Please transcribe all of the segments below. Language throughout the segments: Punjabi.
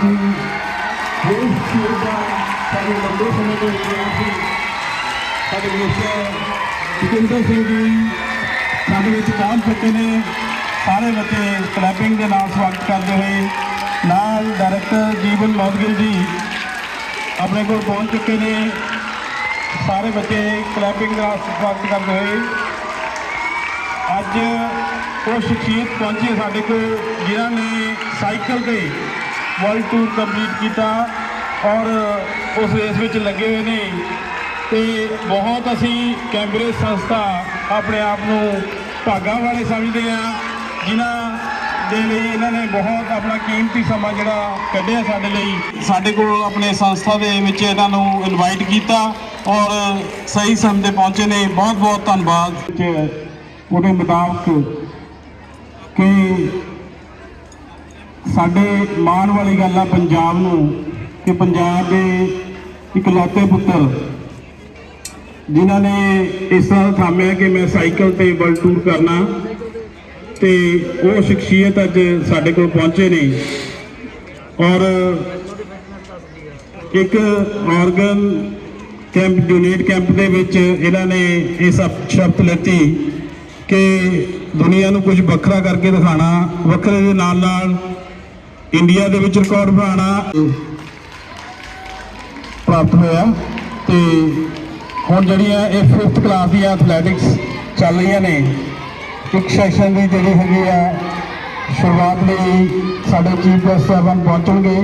ਦੇਸ਼ ਖੇਡ ਦਾ ਸਾਡੇ ਲੰਬੇ ਸਮੇਂ ਤੋਂ ਵਿਦਿਆਰਥੀ ਸਾਡੇ ਵਿੱਚ ਜਤਿੰਦਰ ਸਿੰਘ ਜੀ ਸਾਡੇ ਵਿੱਚ ਪਹੁੰਚ ਚੁੱਕੇ ਨੇ ਸਾਰੇ ਬੱਚੇ ਕਲੈਪਿੰਗ ਦੇ ਨਾਲ ਸਵਾਗਤ ਕਰਦੇ ਹੋਏ ਨਾਲ ਡਾਇਰੈਕਟਰ ਜੀਵਨ ਮੌਦਗਿਲ ਜੀ ਆਪਣੇ ਕੋਲ ਪਹੁੰਚ ਚੁੱਕੇ ਨੇ ਸਾਰੇ ਬੱਚੇ ਕਲੈਪਿੰਗ ਦਾ ਸਵਾਗਤ ਕਰਦੇ ਹੋਏ ਅੱਜ ਉਹ ਸ਼ਖਸੀਅਤ ਪਹੁੰਚੀ ਸਾਡੇ ਕੋਲ, ਜਿਨ੍ਹਾਂ ਨੇ ਸਾਈਕਲ ਤੇ ਵਰਲਡ ਟੂਰ ਕੰਪਲੀਟ ਕੀਤਾ ਔਰ ਉਸ ਰੇਸ ਵਿੱਚ ਲੱਗੇ ਹੋਏ ਨੇ। ਤੇ ਬਹੁਤ ਅਸੀਂ ਕੈਂਬਰੇਜ ਸੰਸਥਾ ਆਪਣੇ ਆਪ ਨੂੰ ਭਾਗਾਂ ਵਾਲੇ ਸਮਝਦੇ ਆ ਜਿਨ੍ਹਾਂ ਦੇ ਲਈ ਇਹਨਾਂ ਨੇ ਬਹੁਤ ਆਪਣਾ ਕੀਮਤੀ ਸਮਾਂ ਜਿਹੜਾ ਕੱਢਿਆ ਸਾਡੇ ਲਈ। ਸਾਡੇ ਕੋਲ ਆਪਣੇ ਸੰਸਥਾ ਦੇ ਵਿੱਚ ਇਹਨਾਂ ਨੂੰ ਇਨਵਾਈਟ ਕੀਤਾ ਔਰ ਸਹੀ ਸਮੇਂ ਤੇ ਪਹੁੰਚੇ ਨੇ। ਬਹੁਤ ਬਹੁਤ ਧੰਨਵਾਦ ਉਹਦੇ ਮੁਤਾਬਕ ਕਿ ਸਾਡੇ ਮਾਣ ਵਾਲੀ ਗੱਲ ਆ ਪੰਜਾਬ ਨੂੰ ਕਿ ਪੰਜਾਬ ਦੇ ਇਕਲੌਤੇ ਪੁੱਤਰ ਜਿਨ੍ਹਾਂ ਨੇ ਇਸ ਤਰ੍ਹਾਂ ਥਾਮਿਆ ਕਿ ਮੈਂ ਸਾਈਕਲ ਤੇ ਵਰਲਡ ਟੂਰ ਕਰਨਾ ਤੇ ਉਹ ਸ਼ਖਸੀਅਤ ਅੱਜ ਸਾਡੇ ਕੋਲ ਪਹੁੰਚੇ ਨੇ। ਔਰ ਇੱਕ ਆਰਗਨ ਕੈਂਪ ਡੋਨੇਟ ਕੈਂਪ ਦੇ ਵਿੱਚ ਇਹਨਾਂ ਨੇ ਇਹ ਸਭ ਸ਼ਬਦ ਲੈਤੀ ਕਿ ਦੁਨੀਆ ਨੂੰ ਕੁਝ ਵੱਖਰਾ ਕਰਕੇ ਦਿਖਾਣਾ ਵੱਖਰੇ ਦੇ ਨਾਲ ਨਾਲ ਇੰਡੀਆ ਦੇ ਵਿੱਚ ਰਿਕਾਰਡ ਬਣਾਉਣਾ ਪ੍ਰਾਪਤ ਹੋਇਆ ਤੇ ਹੁਣ ਜਿਹੜੀਆਂ ਇਹ 5th ਕਲਾਸ ਦੀਆਂ ਐਥਲੈਟਿਕਸ ਚੱਲ ਰਹੀਆਂ ਨੇ, ਇੱਕ ਸੈਸ਼ਨ ਦੀ ਜਿਹੜੀ ਹੈਗੀ ਆ, ਸ਼ੁਰੂਆਤ ਲਈ ਸਾਡੇ ਚੀਫ ਗੈਸਟ ਸਾਹਿਬਾਨ ਪਹੁੰਚਣਗੇ।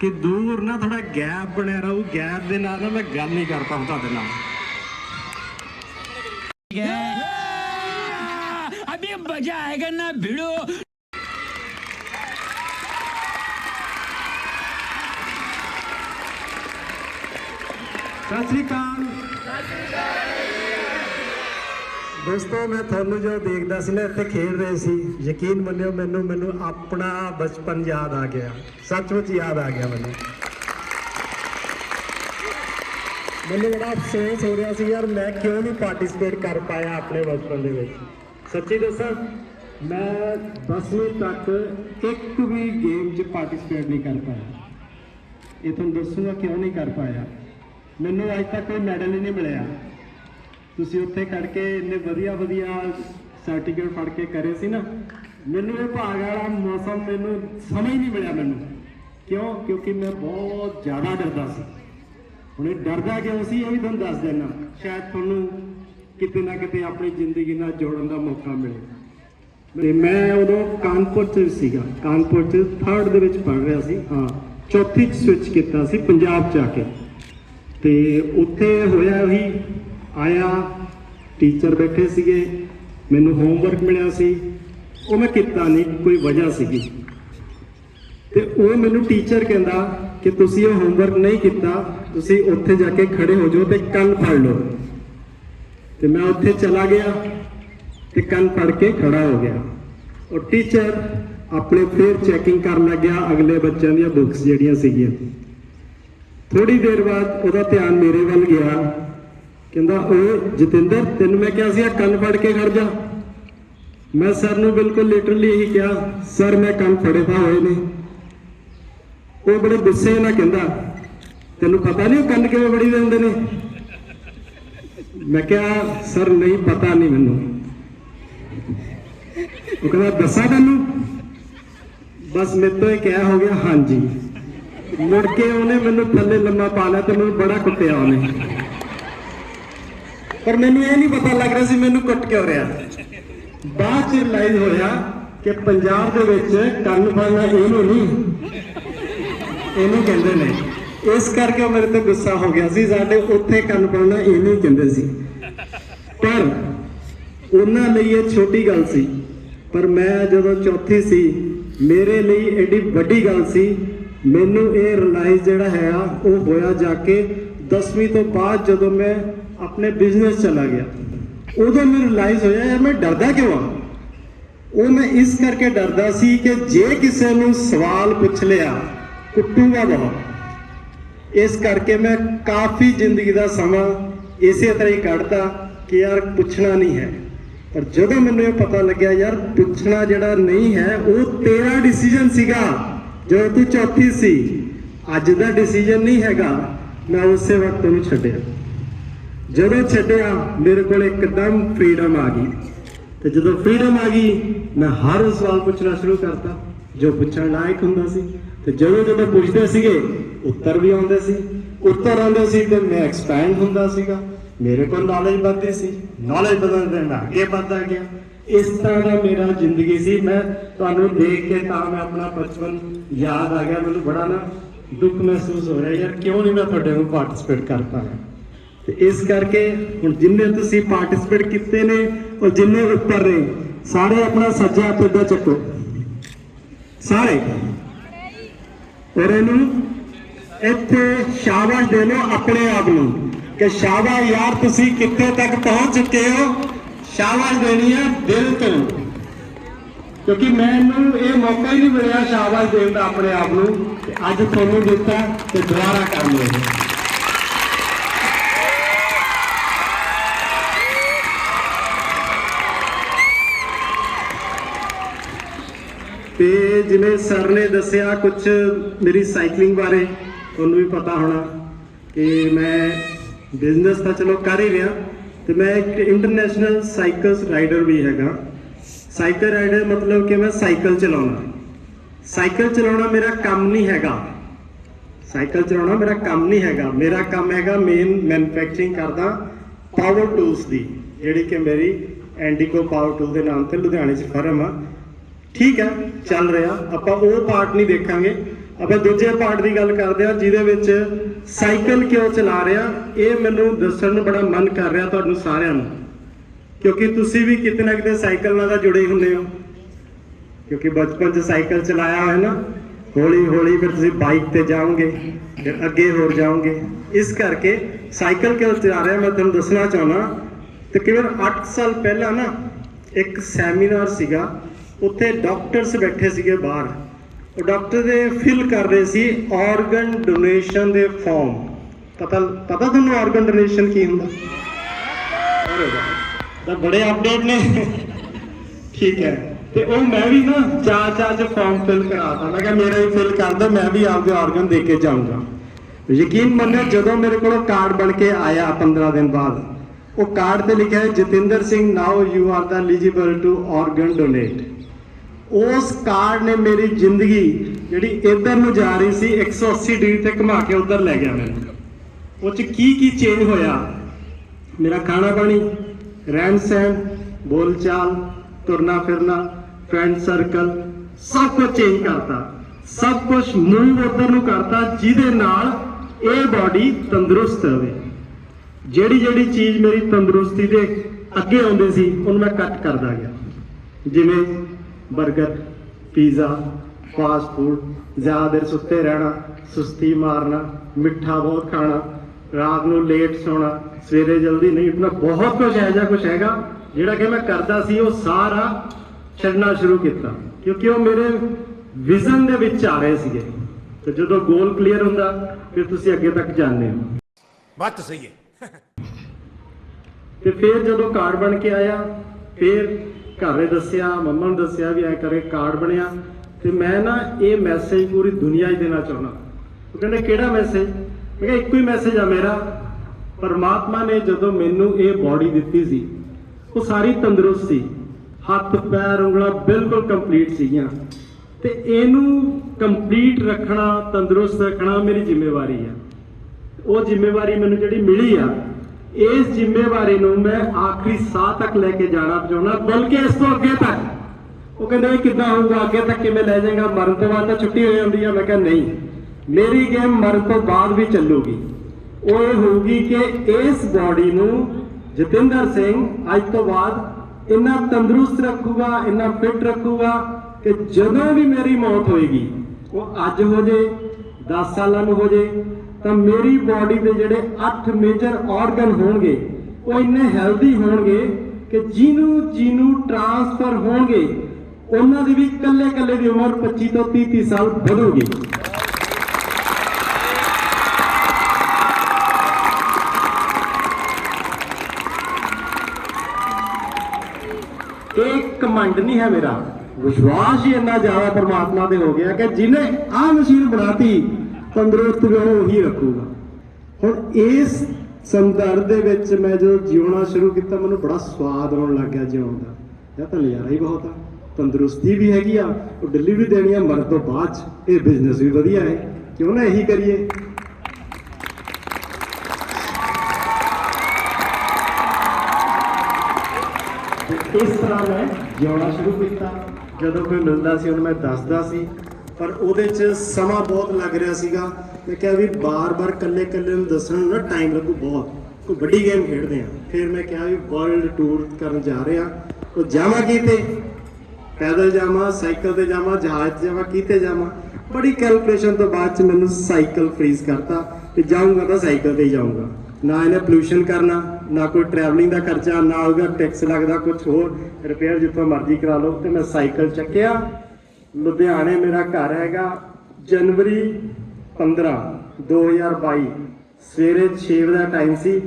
ਕਿਉਂਕਿ ਦੂਰ ਨਾ ਥੋੜਾ ਗੈਪ ਬਣਿਆ ਰਹੂ। ਗੈਪ ਦੇ ਨਾਲ ਨਾ ਮੈਂ ਗੱਲ ਨਹੀਂ ਕਰ ਪਾਉਂ ਤੁਹਾਡੇ ਨਾਲ। ਅਬੇ ਮਜ਼ਾ ਆਏਗਾ ਨਾ ਭਿੜੋ। ਸਤਿ ਸ੍ਰੀ ਅਕਾਲ। ਸਤਿ ਸ੍ਰੀ ਅਕਾਲ। ਦੋਸਤੋ, ਮੈਂ ਤੁਹਾਨੂੰ ਜੋ ਦੇਖਦਾ ਸੀ ਨਾ, ਇੱਥੇ ਖੇਡ ਰਹੇ ਸੀ। ਯਕੀਨ ਮੰਨਿਓ ਮੈਨੂੰ ਮੈਨੂੰ ਆਪਣਾ ਬਚਪਨ ਯਾਦ ਆ ਗਿਆ। ਸੱਚਮੁੱਚ ਯਾਦ ਆ ਗਿਆ ਮੈਨੂੰ। ਮੈਨੂੰ ਬੜਾ ਅਫਸੋਸ ਹੋ ਰਿਹਾ ਸੀ ਯਾਰ, ਮੈਂ ਕਿਉਂ ਨਹੀਂ ਪਾਰਟਿਸਿਪੇਟ ਕਰ ਪਾਇਆ ਆਪਣੇ ਬਚਪਨ ਦੇ ਵਿੱਚ? ਸੱਚੀ ਦੱਸਾਂ, ਮੈਂ 10ਵੀਂ ਤੱਕ ਇੱਕ ਵੀ ਗੇਮ 'ਚ ਪਾਰਟਿਸਿਪੇਟ ਨਹੀਂ ਕਰ ਪਾਇਆ। ਇਹ ਤੁਹਾਨੂੰ ਦੱਸੂਗਾ ਕਿਉਂ ਨਹੀਂ ਕਰ ਪਾਇਆ। ਮੈਨੂੰ ਅੱਜ ਤੱਕ ਕੋਈ ਮੈਡਲ ਹੀ ਨਹੀਂ ਮਿਲਿਆ। ਤੁਸੀਂ ਉੱਥੇ ਖੜ ਕੇ ਇੰਨੇ ਵਧੀਆ ਵਧੀਆ ਸਰਟੀਫਿਕੇਟ ਫੜ ਕੇ ਕਰੇ ਸੀ ਨਾ, ਮੈਨੂੰ ਇਹ ਭਾਗ ਵਾਲਾ ਮੌਸਮ ਮੈਨੂੰ ਸਮਝ ਨਹੀਂ ਮਿਲਿਆ ਮੈਨੂੰ। ਕਿਉਂ? ਕਿਉਂਕਿ ਮੈਂ ਬਹੁਤ ਜ਼ਿਆਦਾ ਡਰਦਾ ਸੀ। ਹੁਣ ਇਹ ਡਰਦਾ ਕਿਉਂ ਸੀ, ਇਹ ਵੀ ਤੁਹਾਨੂੰ ਦੱਸ ਦੇਣਾ ਸ਼ਾਇਦ ਤੁਹਾਨੂੰ ਕਿਤੇ ਨਾ ਕਿਤੇ ਆਪਣੀ ਜ਼ਿੰਦਗੀ ਨਾਲ ਜੋੜਨ ਦਾ ਮੌਕਾ ਮਿਲੇ। ਤੇ ਮੈਂ ਉਦੋਂ ਕਾਨਪੁਰ ਚ ਸੀਗਾ। ਕਾਨਪੁਰ ਚ ਥਰਡ ਦੇ ਵਿੱਚ ਪੜ ਰਿਹਾ ਸੀ। ਹਾਂ, ਚੌਥੀ ਚ ਸਵਿਚ ਕੀਤਾ ਸੀ, ਪੰਜਾਬ ਚ ਆ ਕੇ। ਤੇ ਉੱਥੇ ਹੋਇਆ ਉਹੀ ਆਇਆ ਟੀਚਰ ਬੈਠੇ ਸੀਗੇ, ਮੈਨੂੰ ਹੋਮਵਰਕ ਮਿਲਿਆ ਸੀ, ਉਹ ਮੈਂ ਕੀਤਾ ਨਹੀਂ ਕੋਈ ਵਜ੍ਹਾ ਸੀਗੀ। ਤੇ ਉਹ ਮੈਨੂੰ ਟੀਚਰ ਕਹਿੰਦਾ ਕਿ ਤੁਸੀਂ ਇਹ ਹੋਮਵਰਕ ਨਹੀਂ ਕੀਤਾ, ਤੁਸੀਂ ਉੱਥੇ ਜਾ ਕੇ ਖੜੇ ਹੋ ਜਾਓ ਤੇ ਕੰਨ ਫੜ ਲਓ। ਤੇ ਮੈਂ ਉੱਥੇ ਚਲਾ ਗਿਆ ਤੇ ਕੰਨ ਫੜ ਕੇ ਖੜਾ ਹੋ ਗਿਆ। ਉਹ ਟੀਚਰ ਆਪਣੇ ਫੇਰ ਚੈਕਿੰਗ ਕਰਨ ਲੱਗਿਆ, ਅਗਲੇ ਬੱਚਿਆਂ ਦੀਆਂ ਬੁੱਕਸ ਜਿਹੜੀਆਂ ਸੀਗੀਆਂ। ਥੋੜੀ ਦੇਰ ਬਾਅਦ ਉਹਦਾ ਧਿਆਨ ਮੇਰੇ ਵੱਲ ਗਿਆ। ਕਹਿੰਦਾ ਓਏ ਜਤਿੰਦਰ, ਤੈਨੂੰ ਮੈਂ ਕਿਹਾ ਸੀ ਆ ਕੰਨ ਫੜ ਕੇ ਖੜ ਜਾ। ਮੈਂ ਸਰ ਨੂੰ ਬਿਲਕੁਲ ਲਿਟਰਲੀ ਇਹੀ ਕਿਹਾ, ਸਰ, ਮੈਂ ਕੰਨ ਫੜੇ ਤਾਂ ਹੋਏ ਨੇ। ਉਹ ਬੜੇ ਗੁੱਸੇ ਨਾਲ ਕਹਿੰਦਾ, ਤੈਨੂੰ ਪਤਾ ਨਹੀਂ ਉਹ ਕੰਨ ਕਿਵੇਂ ਫੜੀ ਦੇ ਹੁੰਦੇ ਨੇ? ਮੈਂ ਕਿਹਾ, ਸਰ, ਨਹੀਂ, ਪਤਾ ਨਹੀਂ ਮੈਨੂੰ। ਉਹ ਕਹਿੰਦਾ, ਦੱਸਾਂ ਤੈਨੂੰ? ਬਸ ਮੇਰੇ ਤੋਂ ਇਹ ਕਿਹਾ ਹੋ ਗਿਆ, ਹਾਂਜੀ। ਮੁੜ ਕੇ ਉਹਨੇ ਮੈਨੂੰ ਥੱਲੇ ਲੰਮਾ ਪਾ ਲਿਆ ਤੇ ਮੈਨੂੰ ਬੜਾ ਕੁੱਟਿਆ ਉਹਨੇ। ਪਰ ਮੈਨੂੰ ਇਹ ਨਹੀਂ ਪਤਾ ਲੱਗ ਰਿਹਾ ਸੀ ਮੈਨੂੰ ਕੁੱਟ ਕਿਉਂ ਰਿਹਾ। ਬਾਅਦ ਚ ਰਿਲਾਈਜ਼ ਹੋਇਆ ਕਿ ਪੰਜਾਬ ਦੇ ਵਿੱਚ ਕੰਨ ਫੜਨਾ ਇਹਨੂੰ ਨਹੀਂ ਇਹਨੂੰ ਕਹਿੰਦੇ ਨੇ। ਇਸ ਕਰਕੇ ਉਹ ਮੇਰੇ ਤੇ ਗੁੱਸਾ ਹੋ ਗਿਆ ਸੀ ਸਾਡੇ ਉੱਥੇ ਕੰਨ ਫੜਨਾ ਇਹਨੂੰ ਹੀ ਕਹਿੰਦੇ ਸੀ। ਪਰ ਉਹਨਾਂ ਲਈ ਇਹ ਛੋਟੀ ਗੱਲ ਸੀ। ਪਰ ਮੈਂ ਜਦੋਂ ਚੌਥੀ ਸੀ ਮੇਰੇ ਲਈ ਐਡੀ ਵੱਡੀ ਗੱਲ ਸੀ ਮੈਨੂੰ ਇਹ ਰਿਲਾਈਜ਼ ਜਿਹੜਾ ਹੈ ਆ, ਉਹ ਹੋਇਆ ਜਾ ਕੇ 10ਵੀਂ ਤੋਂ ਬਾਅਦ ਜਦੋਂ ਮੈਂ ਆਪਣੇ ਬਿਜ਼ਨਸ ਚਲਾ ਗਿਆ। ਉਦੋਂ ਮੈਨੂੰ ਰਿਅਲਾਈਜ਼ ਹੋਇਆ, ਯਾਰ ਮੈਂ ਡਰਦਾ ਕਿਉਂ ਆ? ਉਹ ਮੈਂ ਇਸ ਕਰਕੇ ਡਰਦਾ ਸੀ ਕਿ ਜੇ ਕਿਸੇ ਨੂੰ ਸਵਾਲ ਪੁੱਛ ਲਿਆ, ਕੁੱਟੂਗਾ ਬਹੁਤ। ਇਸ ਕਰਕੇ ਮੈਂ ਕਾਫੀ ਜ਼ਿੰਦਗੀ ਦਾ ਸਮਾਂ ਇਸੇ ਤਰ੍ਹਾਂ ਹੀ ਕੱਢਦਾ ਕਿ ਯਾਰ ਪੁੱਛਣਾ ਨਹੀਂ ਹੈ। ਪਰ ਜਦੋਂ ਮੈਨੂੰ ਇਹ ਪਤਾ ਲੱਗਿਆ, ਯਾਰ ਪੁੱਛਣਾ ਜਿਹੜਾ ਨਹੀਂ ਹੈ, ਉਹ ਤੇਰਾ ਡਿਸੀਜਨ ਸੀਗਾ, ਜਦੋਂ ਤੂੰ ਚੌਥੀ ਸੀ। ਅੱਜ ਦਾ ਡਿਸੀਜਨ ਨਹੀਂ ਹੈਗਾ, ਮੈਂ ਉਸੇ ਵਕਤ ਉਹਨੂੰ ਛੱਡਿਆ। ਜਦੋਂ ਛੱਡਿਆ, ਮੇਰੇ ਕੋਲ ਇੱਕਦਮ ਫ੍ਰੀडम ਆ ਗਈ। ਤੇ ਜਦੋਂ ਫ੍ਰੀडम ਆ ਗਈ, ਮੈਂ ਹਰ ਸਵਾਲ ਪੁੱਛਣਾ ਸ਼ੁਰੂ ਕਰਤਾ। ਜੋ ਪੁੱਛਣ ਲਾਇਕ ਹੁੰਦਾ ਸੀ। ਤੇ ਜਦੋਂ ਜਦੋਂ ਪੁੱਛਦੇ ਸੀਗੇ, ਉੱਤਰ ਵੀ ਆਉਂਦੇ ਸੀ। ਉੱਤਰ ਆਉਂਦੇ ਸੀ ਤੇ ਮੈਂ ਐਕਸਪੈਂਡ ਹੁੰਦਾ ਸੀਗਾ। ਮੇਰੇ ਕੋਲ ਨੌਲੇਜ ਵੱਧਦੀ ਸੀ। ਨੌਲੇਜ ਵਧਣ ਦੇ ਨਾਲ ਅੱਗੇ ਵੱਧਦਾ ਗਿਆ। ਇਸ ਤਰ੍ਹਾਂ ਦਾ ਮੇਰਾ ਜ਼ਿੰਦਗੀ ਸੀ। ਮੈਂ ਤੁਹਾਨੂੰ ਦੇਖ ਕੇ ਤਾਂ ਮੈਂ ਆਪਣਾ ਬਚਪਨ ਯਾਦ ਆ ਗਿਆ। ਮੈਨੂੰ ਬੜਾ ਨਾ ਦੁੱਖ ਮਹਿਸੂਸ ਹੋ ਰਿਹਾ ਯਾਰ ਕਿਉਂ ਨਹੀਂ ਮੈਂ ਤੁਹਾਡੇ ਨੂੰ ਪਾਰਟਿਸਿਪੇਟ ਕਰ ਪਾਇਆ? ਤੇ ਇਸ ਕਰਕੇ ਹੁਣ ਜਿੰਨੇ ਤੁਸੀਂ ਪਾਰਟਿਸਿਪੇਟ ਕੀਤੇ ਨੇ ਉਹ ਜਿੰਨੇ ਉੱਪਰ ਨੇ ਸਾਰੇ ਆਪਣਾ ਸੱਜਾ ਹੱਥ ਇੱਦਾਂ ਚੱਕੋ। ਸਾਰੇ। ਔਰ ਇਹਨੂੰ ਇੱਥੇ ਸ਼ਾਬਾਸ਼ ਦੇ ਲਓ ਆਪਣੇ ਆਪ ਨੂੰ ਕਿ ਸ਼ਾਬਾਸ਼ ਯਾਰ, ਤੁਸੀਂ ਕਿੱਥੇ ਤੱਕ ਪਹੁੰਚ ਚੁੱਕੇ ਹੋ? ਸ਼ਾਬਾਸ਼ ਦੇਣੀ ਹੈ ਦਿਲ ਤੋਂ। ਕਿਉਂਕਿ ਮੈਨੂੰ ਇਹ ਮੌਕਾ ਹੀ ਨਹੀਂ ਮਿਲਿਆ ਸ਼ਾਬਾਸ਼ ਦੇਣ ਦਾ ਆਪਣੇ ਆਪ ਨੂੰ ਤੇ ਅੱਜ ਤੁਹਾਨੂੰ ਦਿੱਤਾ ਤੇ ਦੁਬਾਰਾ ਕਰ ਲਿਓ। ਤੇ ਜਿਵੇਂ ਸਰ ਨੇ ਦੱਸਿਆ ਕੁਝ ਮੇਰੀ ਸਾਈਕਲਿੰਗ ਬਾਰੇ, ਤੁਹਾਨੂੰ ਵੀ ਪਤਾ ਹੋਣਾ ਕਿ ਮੈਂ ਬਿਜ਼ਨਸ ਤਾਂ ਚਲੋ ਕਰ ਹੀ ਰਿਹਾ, ਤੇ ਮੈਂ ਇੱਕ ਇੰਟਰਨੈਸ਼ਨਲ ਸਾਈਕਲਸ ਰਾਈਡਰ ਵੀ ਹੈਗਾ। ਸਾਈਕਲ ਰਾਈਡਰ ਮਤਲਬ ਕਿ ਮੈਂ ਸਾਈਕਲ ਚਲਾਉਣਾ। ਸਾਈਕਲ ਚਲਾਉਣਾ ਮੇਰਾ ਕੰਮ ਨਹੀਂ ਹੈਗਾ। ਸਾਈਕਲ ਚਲਾਉਣਾ ਮੇਰਾ ਕੰਮ ਨਹੀਂ ਹੈਗਾ। ਮੇਰਾ ਕੰਮ ਹੈਗਾ ਮੇਨ ਮੈਨੂਫੈਕਚਰਿੰਗ ਕਰਦਾ ਪਾਵਰ ਟੂਲਸ ਦੀ, ਜਿਹੜੀ ਕਿ ਮੇਰੀ ਐਂਡੀਕੋ ਪਾਵਰ ਟੂਲ ਦੇ ਨਾਮ ਤੇ ਲੁਧਿਆਣੇ 'ਚ ਫਰਮ ਆ। ਠੀਕ ਹੈ, ਚੱਲ ਰਿਹਾ। ਆਪਾਂ ਉਹ ਪਾਰਟ ਨਹੀਂ ਦੇਖਾਂਗੇ। ਆਪਾਂ ਦੂਜੇ ਪਾਰਟ ਦੀ ਗੱਲ ਕਰਦੇ ਹਾਂ, ਜਿਹਦੇ ਵਿੱਚ ਸਾਈਕਲ ਕਿਉਂ ਚਲਾ ਰਿਹਾ, ਇਹ ਮੈਨੂੰ ਦੱਸਣ ਨੂੰ ਬੜਾ ਮਨ ਕਰ ਰਿਹਾ ਤੁਹਾਨੂੰ ਸਾਰਿਆਂ ਨੂੰ। ਕਿਉਂਕਿ ਤੁਸੀਂ ਵੀ ਕਿਤੇ ਨਾ ਕਿਤੇ ਸਾਈਕਲ ਨਾਲ ਤਾਂ ਜੁੜੇ ਹੁੰਦੇ ਹੋ। ਕਿਉਂਕਿ ਬਚਪਨ 'ਚ ਸਾਈਕਲ ਚਲਾਇਆ ਹੋਇਆ ਨਾ ਹੌਲੀ ਹੌਲੀ ਫਿਰ ਤੁਸੀਂ ਬਾਈਕ ਤੇ ਜਾਓਗੇ, ਫਿਰ ਅੱਗੇ ਹੋਰ ਜਾਓਗੇ। ਇਸ ਕਰਕੇ ਸਾਈਕਲ ਕਿਉਂ ਚਲਾ ਰਿਹਾ, ਮੈਂ ਤੁਹਾਨੂੰ ਦੱਸਣਾ ਚਾਹੁੰਦਾ। ਤਕਰੀਬਨ 8 ਸਾਲ ਪਹਿਲਾਂ ਨਾ, ਇੱਕ ਸੈਮੀਨਾਰ ਸੀਗਾ ਉੱਥੇ ਡਾਕਟਰਸ ਬੈਠੇ ਸੀਗੇ ਬਾਹਰ। ਉਹ ਡਾਕਟਰ ਦੇ ਫਿਲ ਕਰ ਰਹੇ ਸੀ ਆਰਗਨ ਡੋਨੇਸ਼ਨ ਦੇ ਫਾਰਮ ਪਤਾ ਪਤਾ ਤੁਹਾਨੂੰ ਆਰਗਨ ਡੋਨੇਸ਼ਨ ਕੀ ਹੁੰਦਾ? ਅਰੇ ਵਾਹ ਤਾਂ ਬੜੇ ਅਪਡੇਟ ਨੇ। ਠੀਕ ਹੈ। ਤੇ ਉਹ ਮੈਂ ਵੀ ਨਾ ਚਾਰ ਚਾਰ ਚ ਫਾਰਮ ਫਿਲ ਕਰਾਤਾ। ਮੈਂ ਕਿਹਾ ਮੇਰਾ ਵੀ ਫਿਲ ਕਰ ਦਿਓ, ਮੈਂ ਵੀ ਆਪਦੇ ਆਰਗਨ ਦੇ ਕੇ ਜਾਊਂਗਾ। ਯਕੀਨ ਮੰਨੋ ਜਦੋਂ ਮੇਰੇ ਕੋਲ ਕਾਰਡ ਬਣ ਕੇ ਆਇਆ 15 ਦਿਨ ਬਾਅਦ, ਉਹ ਕਾਰਡ ਤੇ ਲਿਖਿਆ ਹੈ, Jatinder Singh now you are the eligible to organ donate ਉਸ ਕਾਰਡ ਨੇ ਮੇਰੀ ਜ਼ਿੰਦਗੀ ਜਿਹੜੀ ਇੱਧਰ ਨੂੰ ਜਾ ਰਹੀ ਸੀ 180 ਡਿਗਰੀ ਤੇ ਘੁਮਾ ਕੇ ਉੱਧਰ ਲੈ ਗਿਆ ਮੈਨੂੰ। ਉਹ ਚ ਕੀ ਕੀ ਚੇਂਜ ਹੋਇਆ? ਮੇਰਾ ਖਾਣਾ ਪਾਣੀ, ਰਹਿਣ ਸਹਿਣ ਬੋਲਚਾਲ ਤੁਰਨਾ ਫਿਰਨਾ ਫਰੈਂਡ ਸਰਕਲ ਸਭ ਕੁਝ ਚੇਂਜ ਕਰਤਾ। ਸਭ ਕੁਝ ਮੂਵ ਉੱਧਰ ਨੂੰ ਕਰਤਾ ਜਿਹਦੇ ਨਾਲ ਇਹ ਬਾਡੀ ਤੰਦਰੁਸਤ ਹੋਵੇ ਜਿਹੜੀ ਜਿਹੜੀ ਚੀਜ਼ ਮੇਰੀ ਤੰਦਰੁਸਤੀ ਦੇ ਅੱਗੇ ਆਉਂਦੀ ਸੀ, ਉਹਨੂੰ ਮੈਂ ਕੱਟ ਕਰਦਾ ਗਿਆ। ਜਿਵੇਂ ਬਰਗਰ ਪੀਜ਼ਾ ਫਾਸਟ ਫੂਡ ਜ਼ਿਆਦਾ ਦੇਰ ਸੁੱਤੇ ਰਹਿਣਾ ਸੁਸਤੀ ਮਾਰਨਾ ਮਿੱਠਾ ਬਹੁਤ ਖਾਣਾ ਰਾਤ ਨੂੰ ਲੇਟ ਸੌਣਾ ਸਵੇਰੇ ਜਲਦੀ ਨਹੀਂ ਉੱਠਣਾ ਬਹੁਤ ਕੁਝ ਹੈ ਜਾਂ ਕੁਝ ਹੈਗਾ ਜਿਹੜਾ ਕਿ ਮੈਂ ਕਰਦਾ ਸੀ ਉਹ ਸਾਰਾ ਛੱਡਣਾ ਸ਼ੁਰੂ ਕੀਤਾ। ਕਿਉਂਕਿ ਉਹ ਮੇਰੇ ਵਿਜ਼ਨ ਦੇ ਵਿੱਚ ਆ ਰਹੇ ਸੀਗੇ। ਤੇ ਜਦੋਂ ਗੋਲ ਕਲੀਅਰ ਹੁੰਦਾ ਫਿਰ ਤੁਸੀਂ ਅੱਗੇ ਤੱਕ ਜਾਂਦੇ ਹੋ। ਬਾਤ ਸਹੀ ਹੈ। ਤੇ ਫਿਰ ਜਦੋਂ ਕਾਰਡ ਬਣ ਕੇ ਆਇਆ ਫਿਰ ਘਰੇ ਦੱਸਿਆ, ਮੰਮਾ ਨੂੰ ਦੱਸਿਆ ਵੀ ਐ ਕਰੇ, ਕਾਰਡ ਬਣਿਆ। ਤੇ ਮੈਂ ਨਾ ਇਹ ਮੈਸੇਜ ਪੂਰੀ ਦੁਨੀਆ 'ਚ ਦੇਣਾ ਚਾਹੁੰਦਾ। ਉਹ ਕਹਿੰਦੇ, ਕਿਹੜਾ ਮੈਸੇਜ ਮੈਂ ਕਿਹਾ, ਇੱਕੋ ਹੀ ਮੈਸੇਜ ਆ ਮੇਰਾ। ਪਰਮਾਤਮਾ ਨੇ ਜਦੋਂ ਮੈਨੂੰ ਇਹ ਬਾਡੀ ਦਿੱਤੀ ਸੀ, ਉਹ ਸਾਰੀ ਤੰਦਰੁਸਤ ਸੀ। ਹੱਥ, ਪੈਰ, ਉਂਗਲਾਂ ਬਿਲਕੁਲ ਕੰਪਲੀਟ ਸੀਗੀਆਂ। ਤੇ ਇਹਨੂੰ ਕੰਪਲੀਟ ਰੱਖਣਾ, ਤੰਦਰੁਸਤ ਰੱਖਣਾ ਮੇਰੀ ਜ਼ਿੰਮੇਵਾਰੀ ਆ। ਉਹ ਜ਼ਿੰਮੇਵਾਰੀ ਮੈਨੂੰ ਜਿਹੜੀ ਮਿਲੀ ਆ ਇਸ ਜ਼ਿੰਮੇਵਾਰੀ ਨੂੰ ਮੈਂ ਆਖਰੀ ਸਾਹ ਤੱਕ ਲੈ ਕੇ ਜਾਣਾ ਚਾਹੁੰਦਾ, ਬਲਕਿ ਇਸ ਤੋਂ ਅੱਗੇ ਤੱਕ। ਉਹ ਕਹਿੰਦੇ, ਇਹ ਕਿੱਦਾਂ ਹੋਊਗਾ? ਅੱਗੇ ਤੱਕ ਕਿਵੇਂ ਲੈ ਜਾਏਗਾ? ਮਰਨ ਤੋਂ ਬਾਅਦ ਤਾਂ ਛੁੱਟੀ ਹੋ ਜਾਂਦੀ ਆ। ਮੈਂ ਕਿਹਾ, ਨਹੀਂ। ਮੇਰੀ ਗੇਮ ਮਰਨ ਤੋਂ ਬਾਅਦ ਵੀ ਚੱਲੂਗੀ। ਉਹ ਇਹ ਹੋਊਗੀ ਕਿ ਇਸ ਬਾਡੀ ਨੂੰ ਜਤਿੰਦਰ ਸਿੰਘ ਅੱਜ ਤੋਂ ਬਾਅਦ ਇੰਨਾ ਤੰਦਰੁਸਤ ਰੱਖੂਗਾ, ਇੰਨਾ ਫਿੱਟ ਰੱਖੂਗਾ ਕਿ ਜਦੋਂ ਵੀ ਮੇਰੀ ਮੌਤ ਹੋਏਗੀ, ਉਹ ਅੱਜ ਹੋ ਜੇ 10 ਸਾਲਾਂ ਨੂੰ ਹੋ ਜੇ ਤਾਂ ਮੇਰੀ ਬਾਡੀ ਦੇ ਜਿਹੜੇ 8 ਮੇਜਰ ਆਰਗਨ ਹੋਣਗੇ, ਉਹ ਇੰਨੇ ਹੈਲਦੀ ਹੋਣਗੇ ਕਿ ਜਿਹਨੂੰ ਜਿਹਨੂੰ ਟਰਾਂਸਫਰ ਹੋਣਗੇ, ਉਹਨਾਂ ਦੀ ਵੀ ਇਕੱਲੇ ਇਕੱਲੇ ਦੀ ਉਮਰ 25 ਤੋਂ 30 30 ਸਾਲ ਵਧੂਗੀ। ਇਹ ਕਮੰਡ ਨਹੀਂ ਹੈ ਮੇਰਾ। ਵਿਸ਼ਵਾਸ ਹੀ ਇੰਨਾ ਜ਼ਿਆਦਾ ਪਰਮਾਤਮਾ ਤੇ ਹੋ ਗਿਆ ਕਿ ਜਿਹਨੇ ਆ ਮਸ਼ੀਨ ਬਣਾਤੀ ਤੰਦਰੁਸਤ ਵੀ ਉਹ ਉਹੀ ਰੱਖੂਗਾ। ਹੁਣ ਇਸ ਸੰਦਰਭ ਦੇ ਵਿੱਚ ਮੈਂ ਜਦੋਂ ਜਿਉਣਾ ਸ਼ੁਰੂ ਕੀਤਾ, ਮੈਨੂੰ ਬੜਾ ਸਵਾਦ ਆਉਣ ਲੱਗ ਗਿਆ ਜਿਉਣ ਦਾ। ਇਹ ਤਾਂ ਨਜ਼ਾਰਾ ਹੀ ਬਹੁਤ ਆ। ਤੰਦਰੁਸਤੀ ਵੀ ਹੈਗੀ ਆ। ਉਹ ਡਿਲੀਵਰੀ ਦੇਣੀ ਆ, ਮਰਨ ਤੋਂ ਬਾਅਦ 'ਚ। ਇਹ ਬਿਜ਼ਨਸ ਵੀ ਵਧੀਆ ਹੈ। ਕਿਉਂ ਨਾ ਇਹੀ ਕਰੀਏ? ਇਸ ਤਰ੍ਹਾਂ ਮੈਂ ਜਿਉਣਾ ਸ਼ੁਰੂ ਕੀਤਾ। ਜਦੋਂ ਕੋਈ ਮਿਲਦਾ ਸੀ, ਉਹਨੂੰ ਮੈਂ ਦੱਸਦਾ ਸੀ। ਪਰ ਉਹਦੇ 'ਚ ਸਮਾਂ ਬਹੁਤ ਲੱਗ ਰਿਹਾ ਸੀਗਾ। ਮੈਂ ਕਿਹਾ ਵੀ ਬਾਰ-ਬਾਰ ਕੱਲੇ-ਕੱਲੇ ਨੂੰ ਦੱਸਣ ਨੂੰ ਨਾ ਟਾਈਮ ਲੱਗੂ ਬਹੁਤ। ਕੋਈ ਵੱਡੀ ਗੇਮ ਖੇਡਦੇ ਆ। ਫਿਰ ਮੈਂ ਕਿਹਾ ਵੀ ਵਰਲਡ ਟੂਰ ਕਰਨ ਜਾ ਰਿਹਾ। ਉਹ ਜਾਵਾਂ ਕਿਤੇ? ਪੈਦਲ ਜਾਵਾਂ, ਸਾਈਕਲ ਤੇ ਜਾਵਾਂ, ਜਹਾਜ਼ ਤੇ ਜਾਵਾਂ, ਕਿਤੇ ਜਾਵਾਂ। ਬੜੀ ਕੈਲਕੂਲੇਸ਼ਨ ਤੋਂ ਬਾਅਦ ਚ ਮੈਨੂੰ ਸਾਈਕਲ ਫ੍ਰੀਜ਼ ਕਰਤਾ। ਤੇ ਜਾਊਂਗਾ ਤਾਂ ਸਾਈਕਲ ਤੇ ਹੀ ਜਾਊਂਗਾ। ਨਾ ਇਹਨੇ ਪੋਲੂਸ਼ਨ ਕਰਨਾ, ਨਾ ਕੋਈ ਟਰੈਵਲਿੰਗ ਦਾ ਖਰਚਾ, ਨਾ ਉਹਦਾ ਟੈਕਸ ਲੱਗਦਾ ਕੁਝ ਹੋਰ। ਰਿਪੇਅਰ ਜਿੱਥੋਂ ਮਰਜ਼ੀ ਕਰਾ ਲਓ। ਤੇ ਮੈਂ ਸਾਈਕਲ ਚੱਕਿਆ। ਲੁਧਿਆਣੇ ਮੇਰਾ ਘਰ ਹੈਗਾ ਜਨਵਰੀ 15 2022 ਸਵੇਰੇ 6 ਵਜੇ ਦਾ ਟਾਈਮ ਸੀ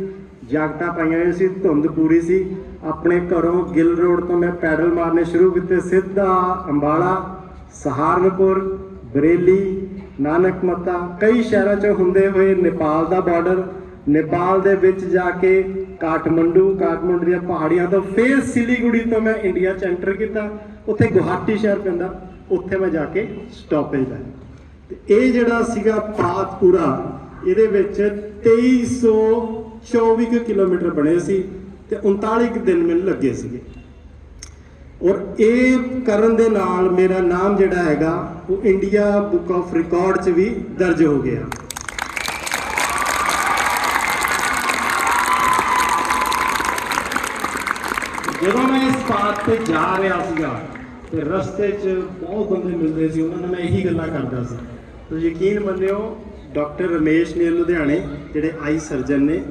ਜਾਕਟਾਂ ਪਾਈਆਂ ਹੋਈਆਂ ਸੀ, ਧੁੰਦ ਪੂਰੀ ਸੀ। ਆਪਣੇ ਘਰੋਂ ਗਿੱਲ ਰੋਡ ਤੋਂ ਮੈਂ ਪੈਡਲ ਮਾਰਨੇ ਸ਼ੁਰੂ ਕੀਤੇ, ਸਿੱਧਾ ਅੰਬਾਲਾ, ਸਹਾਰਨਪੁਰ, ਬਰੇਲੀ, ਨਾਨਕ ਮੱਤਾ ਕਈ ਸ਼ਹਿਰਾਂ 'ਚ ਹੁੰਦੇ ਹੋਏ ਨੇਪਾਲ ਦਾ ਬਾਰਡਰ ਨੇਪਾਲ ਦੇ ਵਿੱਚ ਜਾ ਕੇ ਕਾਠਮੰਡੂ ਕਾਠਮੰਡੂ ਦੀਆਂ ਪਹਾੜੀਆਂ ਤੋਂ ਫਿਰ ਸਿਲੀਗੁੜੀ ਤੋਂ ਮੈਂ ਇੰਡੀਆ 'ਚ ਐਂਟਰ ਕੀਤਾ। ਉੱਥੇ ਗੁਹਾਟੀ ਸ਼ਹਿਰ ਪੈਂਦਾ। ਉੱਥੇ ਮੈਂ ਜਾ ਕੇ ਸਟਾਪੇਜ ਲਾਇਆ ਤੇ ਇਹ ਜਿਹੜਾ ਸੀਗਾ ਪਾਥ ਇਹਦੇ ਵਿੱਚ 2324 ਕੁ ਕਿਲੋਮੀਟਰ ਬਣੇ ਸੀ ਤੇ 39 ਕੁ ਦਿਨ ਮੈਨੂੰ ਲੱਗੇ ਸੀਗੇ। ਔਰ ਇਹ ਕਰਨ ਦੇ ਨਾਲ ਮੇਰਾ ਨਾਮ ਜਿਹੜਾ ਹੈਗਾ, ਉਹ ਇੰਡੀਆ ਬੁੱਕ ਆਫ ਰਿਕਾਰਡ 'ਚ ਵੀ ਦਰਜ ਹੋ ਗਿਆ। ਜਦੋਂ ਮੈਂ ਇਸ ਪਾਥ ਤੇ ਜਾ ਰਿਹਾ ਸੀਗਾ ਤੇ ਰਸਤੇ 'ਚ ਬਹੁਤ ਬੰਦੇ ਮਿਲਦੇ ਸੀ, ਉਹਨਾਂ ਨਾਲ ਮੈਂ ਇਹੀ ਗੱਲਾਂ ਕਰਦਾ ਸੀ। ਤੁਸੀਂ ਯਕੀਨ ਮੰਨਿਓ, ਡਾਕਟਰ ਰਮੇਸ਼ ਨੇ ਲੁਧਿਆਣੇ, ਜਿਹੜੇ ਆਈ ਸਰਜਨ ਨੇ,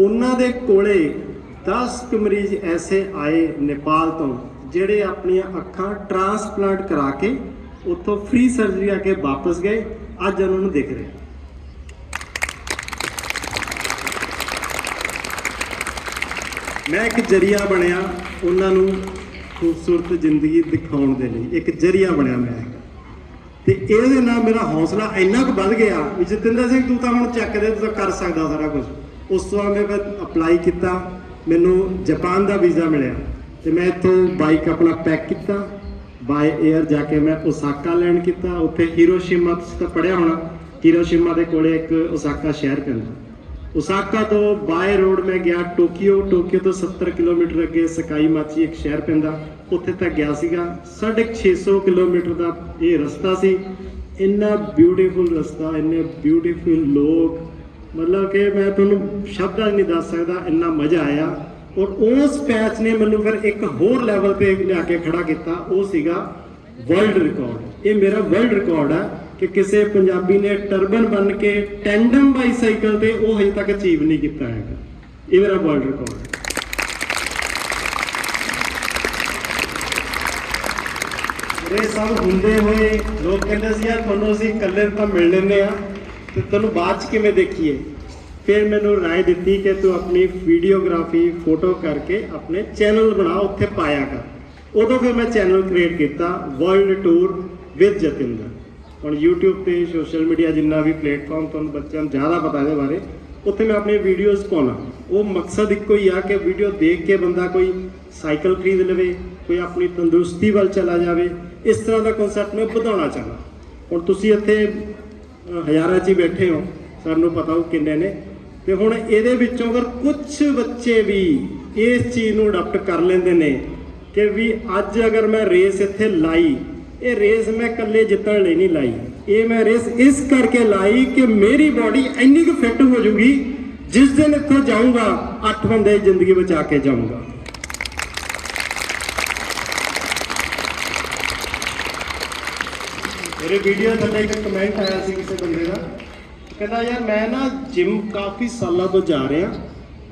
ਉਹਨਾਂ ਦੇ ਕੋਲੇ 10 ਕੁ ਮਰੀਜ਼ ਐਸੇ ਆਏ ਨੇਪਾਲ ਤੋਂ, ਜਿਹੜੇ ਆਪਣੀਆਂ ਅੱਖਾਂ ਟ੍ਰਾਂਸਪਲਾਂਟ ਕਰਾ ਕੇ ਉੱਥੋਂ ਫ੍ਰੀ ਸਰਜਰੀ ਆ ਕੇ ਵਾਪਸ ਗਏ, ਅੱਜ ਉਹਨਾਂ ਨੂੰ ਦਿਖ ਰਿਹਾ। ਮੈਂ ਇੱਕ ਜਰੀਆ ਬਣਿਆ, ਉਹਨਾਂ ਨੂੰ ਖੂਬਸੂਰਤ ਜ਼ਿੰਦਗੀ ਦਿਖਾਉਣ ਦੇ ਲਈ ਇੱਕ ਜਰੀਆ ਬਣਿਆ ਮੈਂ। ਤੇ ਇਹਦੇ ਨਾਲ ਮੇਰਾ ਹੌਸਲਾ ਇੰਨਾ ਕੁ ਵੱਧ ਗਿਆ ਵੀ ਜਤਿੰਦਰ ਸਿੰਘ, ਤੂੰ ਤਾਂ ਹੁਣ ਚੱਕ ਦੇ, ਤੂੰ ਤਾਂ ਕਰ ਸਕਦਾ ਸਾਰਾ ਕੁਝ। ਉਸ ਤੋਂ ਬਾਅਦ ਮੈਂ ਅਪਲਾਈ ਕੀਤਾ, ਮੈਨੂੰ ਜਾਪਾਨ ਦਾ ਵੀਜ਼ਾ ਮਿਲਿਆ। ਤੇ ਮੈਂ ਇੱਥੋਂ ਬਾਈਕ ਆਪਣਾ ਪੈਕ ਕੀਤਾ ਬਾਈ 에ਅਰ ਜਾ ਕੇ ਮੈਂ ਓਸਾਕਾ ਲੈਂਡ ਕੀਤਾ। ਉੱਥੇ ਹੀਰੋਸ਼ੀਮਾ ਤੁਸੀਂ ਤਾਂ ਪੜਿਆ ਹੋਣਾ ਹੀਰੋਸ਼ੀਮਾ ਦੇ ਕੋਲੇ ਇੱਕ ਓਸਾਕਾ ਸ਼ਹਿਰ ਪੈਂਦਾ। ਓਸਾਕਾ ਤੋਂ ਬਾਏ ਰੋਡ ਮੈਂ ਗਿਆ, ਟੋਕੀਓ ਟੋਕੀਓ ਤੋਂ 70 ਕਿਲੋਮੀਟਰ ਅੱਗੇ ਸਕਾਈ ਮਾਚੀ ਇੱਕ ਸ਼ਹਿਰ ਪੈਂਦਾ। ਉੱਥੇ ਤੱਕ ਗਿਆ ਸੀਗਾ। 650 ਕਿਲੋਮੀਟਰ ਦਾ ਇਹ ਰਸਤਾ ਸੀ। ਇੰਨਾ ਬਿਊਟੀਫੁਲ ਰਸਤਾ, ਇੰਨੇ ਬਿਊਟੀਫੁਲ ਲੋਕ। ਮਤਲਬ ਕਿ ਮੈਂ ਤੁਹਾਨੂੰ ਸ਼ਬਦਾਂ 'ਚ ਨਹੀਂ ਦੱਸ ਸਕਦਾ, ਇੰਨਾ ਮਜ਼ਾ ਆਇਆ। ਔਰ ਉਸ ਪੈਚ ਨੇ ਮੈਨੂੰ ਫਿਰ ਇੱਕ ਹੋਰ ਲੈਵਲ ਤੇ ਲਿਆ ਕੇ ਖੜਾ ਕੀਤਾ। ਉਹ ਸੀਗਾ ਵਰਲਡ ਰਿਕਾਰਡ ਇਹ ਮੇਰਾ ਵਰਲਡ ਰਿਕਾਰਡ ਹੈ। ਕਿ ਕਿਸੇ ਪੰਜਾਬੀ ਨੇ ਟਰਬਨ ਬਣ ਕੇ ਟੈਂਡਮ ਬਾਈਸਾਈਕਲ ਤੇ ਉਹ ਹਜੇ ਤੱਕ ਅਚੀਵ ਨਹੀਂ ਕੀਤਾ ਹੈਗਾ। ਇਹ ਮੇਰਾ ਵਰਲਡ ਰਿਕਾਰਡ ਇਹ ਸਭ ਹੁੰਦੇ ਹੋਏ ਲੋਕ ਕਹਿੰਦੇ ਸੀ, ਯਾਰ ਤੁਹਾਨੂੰ ਅਸੀਂ ਇਕੱਲੇ ਤਾਂ ਮਿਲ ਲੈਂਦੇ ਆ ਤੇ ਤੁਹਾਨੂੰ ਬਾਅਦ ਚ ਕਿਵੇਂ ਦੇਖੀਏ? ਫਿਰ ਮੈਨੂੰ ਰਾਏ ਦਿੱਤੀ ਕਿ ਤੂੰ ਆਪਣੀ ਵੀਡੀਓਗ੍ਰਾਫੀ ਫੋਟੋ ਕਰਕੇ ਆਪਣੇ ਚੈਨਲ ਬਣਾ, ਉੱਥੇ ਪਾਇਆ ਕਰ। ਉਦੋਂ ਫਿਰ ਮੈਂ ਚੈਨਲ ਕ੍ਰੀਏਟ ਕੀਤਾ ਵਰਲਡ ਟੂਰ ਵਿਦ ਜਤਿੰਦਰ। ਹੁਣ YouTube ਤੇ ਸੋਸ਼ਲ ਮੀਡੀਆ ਜਿੰਨਾ ਵੀ ਪਲੇਟਫਾਰਮ ਤੁਹਾਨੂੰ ਬੱਚਿਆਂ ਨੂੰ ਜ਼ਿਆਦਾ ਪਤਾ ਇਹਦੇ ਬਾਰੇ, ਉੱਥੇ ਮੈਂ ਆਪਣੇ ਵੀਡੀਓਜ਼ ਪਾਉਣਾ। ਉਹ ਮਕਸਦ ਇੱਕੋ ਹੀ ਆ ਕਿ ਵੀਡੀਓ ਦੇਖ ਕੇ ਬੰਦਾ ਕੋਈ ਸਾਈਕਲ ਖਰੀਦ ਲਵੇ, ਕੋਈ ਆਪਣੀ ਤੰਦਰੁਸਤੀ ਵੱਲ ਚਲਾ ਜਾਵੇ। ਇਸ ਤਰ੍ਹਾਂ ਦਾ ਕਨਸੈਪਟ ਮੈਂ ਵਧਾਉਣਾ ਚਾਹੁੰਦਾ। ਹੁਣ ਤੁਸੀਂ ਇੱਥੇ ਹਜ਼ਾਰਾਂ 'ਚ ਹੀ ਬੈਠੇ ਹੋ, ਸਾਨੂੰ ਪਤਾ ਉਹ ਕਿੰਨੇ ਨੇ। ਤੇ ਹੁਣ ਇਹਦੇ ਵਿੱਚੋਂ ਅਗਰ ਕੁਝ ਬੱਚੇ ਵੀ ਇਸ ਚੀਜ਼ ਨੂੰ ਅਡਾਪਟ ਕਰ ਲੈਂਦੇ ਨੇ ਕਿ ਵੀ ਅੱਜ ਅਗਰ ਮੈਂ ਰੇਸ ਇੱਥੇ ਲਾਈ ਇਹ ਰੇਸ ਮੈਂ ਇਕੱਲੇ ਜਿੱਤਣ ਲਈ ਨਹੀਂ ਲਾਈ। ਇਹ ਮੈਂ ਰੇਸ ਇਸ ਕਰਕੇ ਲਾਈ ਕਿ ਮੇਰੀ ਬਾਡੀ ਇੰਨੀ ਕੁ ਫਿੱਟ ਹੋ ਜੂਗੀ, ਜਿਸ ਦਿਨ ਇੱਥੋਂ ਜਾਊਂਗਾ, ਅੱਠ ਬੰਦੇ ਦੀ ਜ਼ਿੰਦਗੀ ਬਚਾ ਕੇ ਜਾਊਂਗਾ। ਮੇਰੇ ਵੀਡੀਓ ਥੱਲੇ ਇੱਕ ਕਮੈਂਟ ਆਇਆ ਸੀ ਕਿਸੇ ਬੰਦੇ ਦਾ। ਕਹਿੰਦਾ, ਯਾਰ, ਮੈਂ ਨਾ ਜਿਮ ਕਾਫੀ ਸਾਲਾਂ ਤੋਂ ਜਾ ਰਿਹਾ,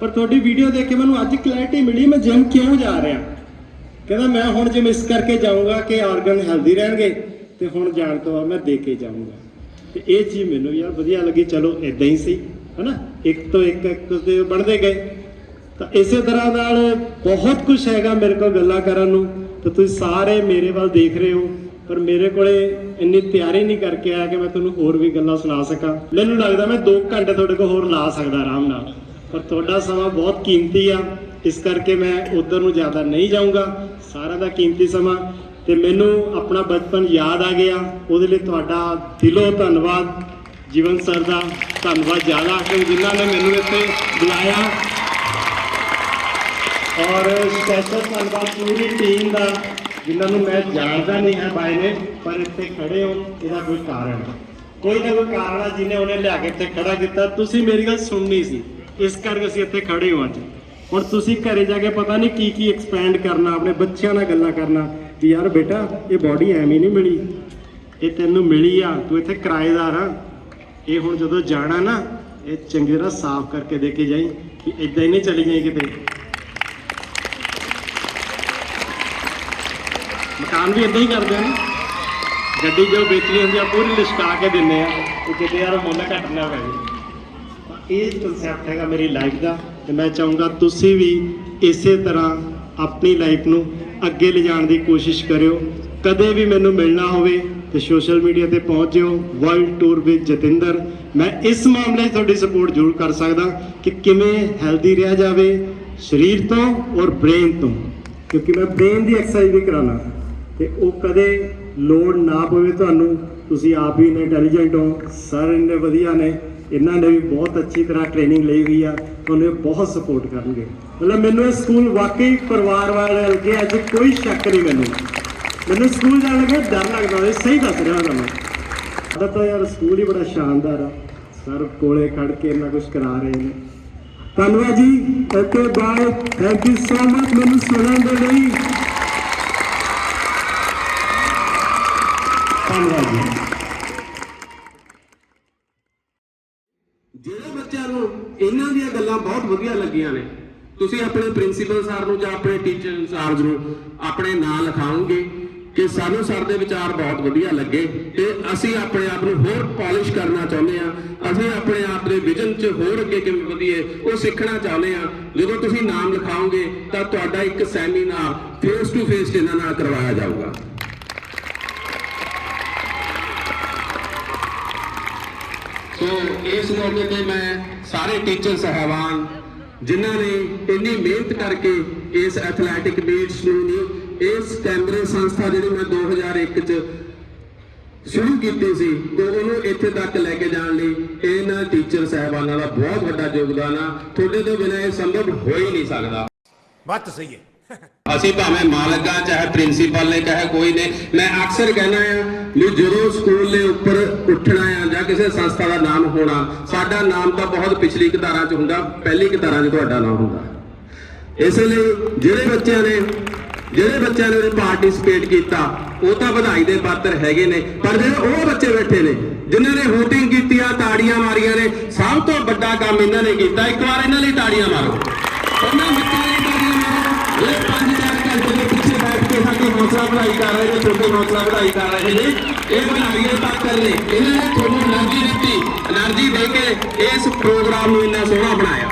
ਪਰ ਤੁਹਾਡੀ ਵੀਡੀਓ ਦੇਖ ਕੇ ਮੈਨੂੰ ਅੱਜ ਕਲੈਰਿਟੀ ਮਿਲੀ, ਮੈਂ ਜਿਮ ਕਿਉਂ ਜਾ ਰਿਹਾ? ਕਹਿੰਦਾ ਮੈਂ ਹੁਣ ਜਿਮ ਇਸ ਕਰਕੇ ਜਾਊਂਗਾ ਕਿ ਆਰਗਨ ਹੈਲਦੀ ਰਹਿਣਗੇ, ਤੇ ਹੁਣ ਜਾਣ ਤੋਂ ਬਾਅਦ ਮੈਂ ਦੇ ਕੇ ਜਾਊਂਗਾ। ਤੇ ਇਹ ਚੀਜ਼ ਮੈਨੂੰ ਯਾਰ ਵਧੀਆ ਲੱਗੀ, ਚਲੋ ਇਦਾਂ ਹੀ ਸੀ, ਹਨਾ? ਇੱਕ ਤੋਂ ਇੱਕ ਇੱਕ ਦੇ ਬਣਦੇ ਗਏ। ਤਾਂ ਇਸੇ ਤਰ੍ਹਾਂ ਨਾਲ ਬਹੁਤ ਕੁਝ ਹੈਗਾ ਮੇਰੇ ਕੋਲ ਗੱਲਾਂ ਕਰਨ ਨੂੰ। ਤਾਂ ਤੁਸੀਂ ਸਾਰੇ ਮੇਰੇ ਵੱਲ ਦੇਖ ਰਹੇ ਹੋ, ਪਰ ਮੇਰੇ ਕੋਲੇ ਇੰਨੀ ਤਿਆਰੀ ਨਹੀਂ ਕਰਕੇ ਆਇਆ ਕਿ ਮੈਂ ਤੁਹਾਨੂੰ ਹੋਰ ਵੀ ਗੱਲਾਂ ਸੁਣਾ ਸਕਾਂ। ਮੈਨੂੰ ਲੱਗਦਾ ਮੈਂ 2 ਘੰਟੇ ਤੁਹਾਡੇ ਕੋਲ ਹੋਰ ਲਾ ਸਕਦਾ ਆਰਾਮ ਨਾਲ। ਪਰ ਤੁਹਾਡਾ ਸਮਾਂ ਬਹੁਤ ਕੀਮਤੀ ਆ। ਇਸ ਕਰਕੇ ਮੈਂ ਉਧਰ ਨੂੰ ਜ਼ਿਆਦਾ ਨਹੀਂ ਜਾਊਂਗਾ। ਸਾਰਾ ਦਾ ਕੀਮਤੀ ਸਮਾਂ। ਤੇ ਮੈਨੂੰ ਆਪਣਾ ਬਚਪਨ ਯਾਦ ਆ ਗਿਆ। ਉਹਦੇ ਲਈ ਤੁਹਾਡਾ ਦਿਲੋਂ ਧੰਨਵਾਦ। ਜੀਵਨ ਸਰ ਦਾ ਧੰਨਵਾਦ ਜ਼ਿਆਦਾ। ਕਿ ਜਿਨ੍ਹਾਂ ਨੇ ਮੈਨੂੰ ਇੱਥੇ ਬੁਲਾਇਆ। ਔਰ ਸਪੈਸ਼ਲ ਧੰਨਵਾਦ ਪੂਰੀ ਟੀਮ ਦਾ, ਜਿਨ੍ਹਾਂ ਨੂੰ ਮੈਂ ਜਾਣਦਾ ਨਹੀਂ ਹੈ ਬਾਈ ਨੇ ਪਰ ਇੱਥੇ ਖੜੇ ਹੋ, ਇਹਦਾ ਕੋਈ ਕਾਰਨ ਹੈ। ਕੋਈ ਨਾ ਕੋਈ ਕਾਰਨ ਆ ਜਿਹਨੇ ਉਹਨੇ ਲਿਆ ਕੇ ਇੱਥੇ ਖੜਾ ਕੀਤਾ। ਤੁਸੀਂ ਮੇਰੀ ਗੱਲ ਸੁਣਨੀ ਸੀ। ਇਸ ਕਰਕੇ ਅਸੀਂ ਇੱਥੇ ਖੜੇ ਹਾਂ ਅੱਜ। ਹੁਣ ਤੁਸੀਂ ਘਰੇ ਜਾ ਕੇ ਪਤਾ ਨਹੀਂ ਕੀ ਕੀ ਐਕਸਪੈਂਡ ਕਰਨਾ, ਆਪਣੇ ਬੱਚਿਆਂ ਨਾਲ ਗੱਲਾਂ ਕਰਨਾ ਵੀ ਯਾਰ ਬੇਟਾ, ਇਹ ਬਾਡੀ ਐਵੇਂ ਨਹੀਂ ਮਿਲੀ। ਇਹ ਤੈਨੂੰ ਮਿਲੀ ਆ, ਤੂੰ ਇੱਥੇ ਕਿਰਾਏਦਾਰ ਆ। ਇਹ ਹੁਣ ਜਦੋਂ ਜਾਣਾ ਨਾ, ਇਹ ਚੰਗੀ ਤਰ੍ਹਾਂ ਸਾਫ਼ ਕਰਕੇ ਦੇ ਕੇ ਜਾਈ ਕਿ ਇਦਾਂ ਹੀ ਨਹੀਂ ਚਲੀ ਜਾਈ ਕਿਤੇ। ਮਕਾਨ ਵੀ ਇਦਾਂ ਹੀ ਕਰਦੇ ਆ ਨਾ। ਗੱਡੀ ਜੋ ਵੇਚਣੀ ਹੁੰਦੀ ਆ ਪੂਰੀ ਲਿਸ਼ਕਾ ਕੇ ਦਿੰਨੇ ਆ। ਕਿ ਕਿਤੇ ਯਾਰ ਮੁੱਲ ਘੱਟ ਨਾ ਪੈ ਜਾਵੇ ਇਹ ਕਨਸੈਪਟ ਹੈਗਾ ਮੇਰੀ ਲਾਈਫ ਦਾ ਤੇ ਮੈਂ ਚਾਹੂੰਗਾ ਤੁਸੀਂ ਵੀ ਇਸੇ ਤਰ੍ਹਾਂ ਆਪਣੀ ਲਾਈਫ ਨੂੰ ਅੱਗੇ ਲਿਜਾਣ ਦੀ ਕੋਸ਼ਿਸ਼ ਕਰਿਓ। ਕਦੇ ਵੀ ਮੈਨੂੰ ਮਿਲਣਾ ਹੋਵੇ ਤੇ ਸੋਸ਼ਲ ਮੀਡੀਆ ਤੇ ਪਹੁੰਚ ਜਿਓ। World tour with Jatinder. ਮੈਂ ਇਸ ਮਾਮਲੇ ਤੁਹਾਡੀ ਸਪੋਰਟ ਜ਼ਰੂਰ ਕਰ ਸਕਦਾ ਕਿ ਕਿਵੇਂ ਹੈਲਦੀ ਰਹਿ ਜਾਵੇ ਸਰੀਰ ਤੋਂ ਔਰ ਬ੍ਰੇਨ ਤੋਂ। ਕਿਉਂਕਿ ਮੈਂ ਬ੍ਰੇਨ ਦੀ ਐਕਸਰਸਾਈਜ਼ ਵੀ ਕਰਾਉਣਾ ਤੇ ਉਹ ਕਦੇ ਲੋਡ ਨਾ ਪਵੇ ਤੁਹਾਨੂੰ। ਤੁਸੀਂ ਆਪ ਹੀ ਇੰਟੈਲੀਜੈਂਟ ਹੋ। ਸਰ ਇੰਨੇ ਵਧੀਆ ਨੇ। ਇਹਨਾਂ ਨੇ ਵੀ ਬਹੁਤ ਅੱਛੀ ਤਰ੍ਹਾਂ ਟ੍ਰੇਨਿੰਗ ਲਈ ਹੋਈ ਆ ਤੁਹਾਨੂੰ ਇਹ ਬਹੁਤ ਸਪੋਰਟ ਕਰਨਗੇ। ਮਤਲਬ ਮੈਨੂੰ ਇਹ ਸਕੂਲ ਵਾਕਈ ਪਰਿਵਾਰ ਵਾਲੇ ਲੱਗੇ ਅੱਜ ਕੋਈ ਸ਼ੱਕ ਨਹੀਂ ਮੈਨੂੰ। ਮੈਨੂੰ ਸਕੂਲ ਜਾਣ ਲੱਗੇ ਡਰ ਲੱਗਦਾ ਸੀ, ਸਹੀ ਦੱਸ ਰਿਹਾ ਤੁਹਾਨੂੰ ਸਾਡਾ ਤਾਂ ਯਾਰ ਸਕੂਲ ਹੀ ਬੜਾ ਸ਼ਾਨਦਾਰ ਆ। ਸਰ ਕੋਲੇ ਖੜ ਕੇ ਇੰਨਾ ਕੁਝ ਕਰਾ ਰਹੇ ਨੇ। ਧੰਨਵਾਦ ਜੀ okay bye thank you so much ਮੈਨੂੰ ਸੁਣਨ ਦੇ ਲਈ। ਧੰਨਵਾਦ ਜੀ ਇਹਨਾਂ ਦੀਆਂ ਗੱਲਾਂ ਬਹੁਤ ਵਧੀਆ ਲੱਗੀਆਂ ਨੇ। ਤੁਸੀਂ ਆਪਣੇ ਪ੍ਰਿੰਸੀਪਲ ਸਰ ਨੂੰ ਜਾਂ ਆਪਣੇ ਟੀਚਰ ਇੰਚਾਰਜ ਨੂੰ ਆਪਣੇ ਨਾਂ ਲਿਖਾਓਗੇ ਕਿ ਸਾਨੂੰ ਸਰ ਦੇ ਵਿਚਾਰ ਬਹੁਤ ਵਧੀਆ ਲੱਗੇ ਤੇ ਅਸੀਂ ਆਪਣੇ ਆਪ ਨੂੰ ਹੋਰ ਪਾਲਿਸ਼ ਕਰਨਾ ਚਾਹੁੰਦੇ ਆ ਅਸੀਂ ਆਪਣੇ ਆਪ ਦੇ ਵਿਜ਼ਨ 'ਚ ਹੋਰ ਅੱਗੇ ਕਿਵੇਂ ਵਧੀਏ, ਉਹ ਸਿੱਖਣਾ ਚਾਹੁੰਦੇ ਆ ਜਦੋਂ ਤੁਸੀਂ ਨਾਮ ਲਿਖਾਓਗੇ ਤਾਂ ਤੁਹਾਡਾ ਇੱਕ ਸੈਮੀਨਾਰ ਫੇਸ ਟੂ ਫੇਸ ਇਹਨਾਂ ਨਾਲ ਕਰਵਾਇਆ ਜਾਊਗਾ। ਸੋ ਇਸ ਮੌਕੇ ਤੇ ਮੈਂ ਸਾਰੇ ਟੀਚਰ ਸਹਿਬਾਨ ਜਿਨ੍ਹਾਂ ਨੇ ਇੰਨੀ ਮਿਹਨਤ ਕਰਕੇ ਇਸ ਐਥਲੈਟਿਕ ਮੀਟਸ ਨੂੰ ਨਹੀਂ ਇਸ ਕੈਮਰੇ ਸੰਸਥਾ ਜਿਹੜੀ ਮੈਂ 2001 ਚ ਸ਼ੁਰੂ ਕੀਤੀ ਸੀ, ਤੇ ਉਹਨੂੰ ਇੱਥੇ ਤੱਕ ਲੈ ਕੇ ਜਾਣ ਲਈ ਇਹਨਾਂ ਟੀਚਰ ਸਹਿਬਾਨਾਂ ਦਾ ਬਹੁਤ ਵੱਡਾ ਯੋਗਦਾਨ ਆ। ਤੁਹਾਡੇ ਤੋਂ ਬਿਨਾਂ ਇਹ ਸੰਭਵ ਹੋ ਹੀ ਨਹੀਂ ਸਕਦਾ। ਬੱਤ ਸਹੀ ਹੈ। ਅਸੀਂ ਭਾਵੇਂ ਮਾਲਕਾਂ ਚਾਹੇ ਪ੍ਰਿੰਸੀਪਲ ਨੇ ਕਹੇ, ਕੋਈ ਨੇ। ਮੈਂ ਅਕਸਰ ਕਹਿਣਾ ਆ ਵੀ ਜਦੋਂ ਸਕੂਲ ਦੇ ਉੱਪਰ ਉੱਠਣਾ ਆ ਜਾਂ ਕਿਸੇ ਸੰਸਥਾ ਦਾ ਨਾਮ ਹੋਣਾ, ਸਾਡਾ ਨਾਮ ਤਾਂ ਬਹੁਤ ਪਿਛਲੀ ਕਤਾਰਾਂ 'ਚ ਹੁੰਦਾ, ਪਹਿਲੀ ਕਤਾਰਾਂ 'ਚ ਤੁਹਾਡਾ ਨਾਮ ਹੁੰਦਾ। ਇਸ ਲਈ ਜਿਹੜੇ ਬੱਚਿਆਂ ਨੇ ਜਿਹੜੇ ਬੱਚਿਆਂ ਨੇ ਉਹਦੇ ਪਾਰਟਿਸਿਪੇਟ ਕੀਤਾ, ਉਹ ਤਾਂ ਵਧਾਈ ਦੇ ਪਾਤਰ ਹੈਗੇ ਨੇ। ਪਰ ਜਿਹੜੇ ਉਹ ਬੱਚੇ ਬੈਠੇ ਨੇ, ਜਿਨ੍ਹਾਂ ਨੇ ਹੋਟਿੰਗ ਕੀਤੀ ਆ, ਤਾੜੀਆਂ ਮਾਰੀਆਂ ਨੇ, ਸਭ ਤੋਂ ਵੱਡਾ ਕੰਮ ਇਹਨਾਂ ਨੇ ਕੀਤਾ, ਇੱਕ ਵਾਰ ਇਹਨਾਂ ਲਈ ਤਾੜੀਆਂ ਮਾਰੋ। ਉਹਨਾਂ ਬੱਚਿਆਂ ਪੰਜ ਚਾਰ ਘੰਟੇ ਦੇ ਹੌਸਲਾ ਵਧਾਈ ਕਰ ਰਹੇ ਨੇ ਤੁਹਾਡੀ ਹੌਸਲਾ ਵਧਾਈ ਕਰ ਰਹੇ ਨੇ ਇਹ ਬਣਾਈਏ ਪਾਤਰ ਨੇ ਦੇ ਕੇ ਇਸ ਪ੍ਰੋਗਰਾਮ ਨੂੰ ਇੰਨਾ ਸੋਹਣਾ ਬਣਾਇਆ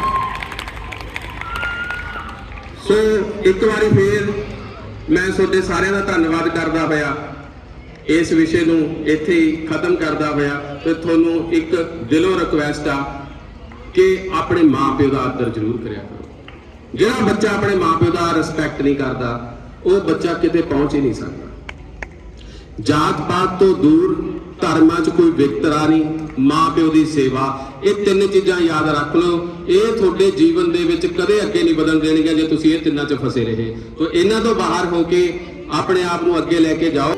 ਸੋ ਇੱਕ ਵਾਰੀ ਫੇਰ ਮੈਂ ਤੁਹਾਡੇ ਸਾਰਿਆਂ ਦਾ ਧੰਨਵਾਦ ਕਰਦਾ ਹੋਇਆ ਇਸ ਵਿਸ਼ੇ ਨੂੰ ਇੱਥੇ ਹੀ ਖਤਮ ਕਰਦਾ ਹੋਇਆ ਤੇ ਤੁਹਾਨੂੰ ਇੱਕ ਦਿਲੋਂ ਰਿਕਵੈਸਟ ਆ ਕਿ ਆਪਣੇ ਮਾਪਿਓ ਦਾ ਆਦਰ ਜ਼ਰੂਰ ਕਰਿਆ ਜਿਹੜਾ ਬੱਚਾ ਆਪਣੇ ਮਾਪਿਓ ਦਾ ਰਿਸਪੈਕਟ ਨਹੀਂ ਕਰਦਾ, ਉਹ ਬੱਚਾ ਕਿਤੇ ਪਹੁੰਚ ਹੀ ਨਹੀਂ ਸਕਦਾ। ਜਾਤ ਪਾਤ ਤੋਂ ਦੂਰ ਧਰਮਾਂ 'ਚ ਕੋਈ ਵਿਤਕਰਾ ਨਹੀਂ, ਮਾਪਿਓ ਦੀ ਸੇਵਾ। ਇਹ ਤਿੰਨ ਚੀਜ਼ਾਂ ਯਾਦ ਰੱਖ ਲਓ। ਇਹ ਤੁਹਾਡੇ ਜੀਵਨ ਦੇ ਵਿੱਚ ਕਦੇ ਅੱਗੇ ਨਹੀਂ ਵਧਣ ਦੇਣਗੀਆਂ ਜੇ ਤੁਸੀਂ ਇਹ ਤਿੰਨਾਂ 'ਚ ਫਸੇ ਰਹੇ। ਤੋ ਇਹਨਾਂ ਤੋਂ ਬਾਹਰ ਹੋ ਕੇ ਆਪਣੇ ਆਪ ਨੂੰ ਅੱਗੇ ਲੈ ਕੇ ਜਾਓ।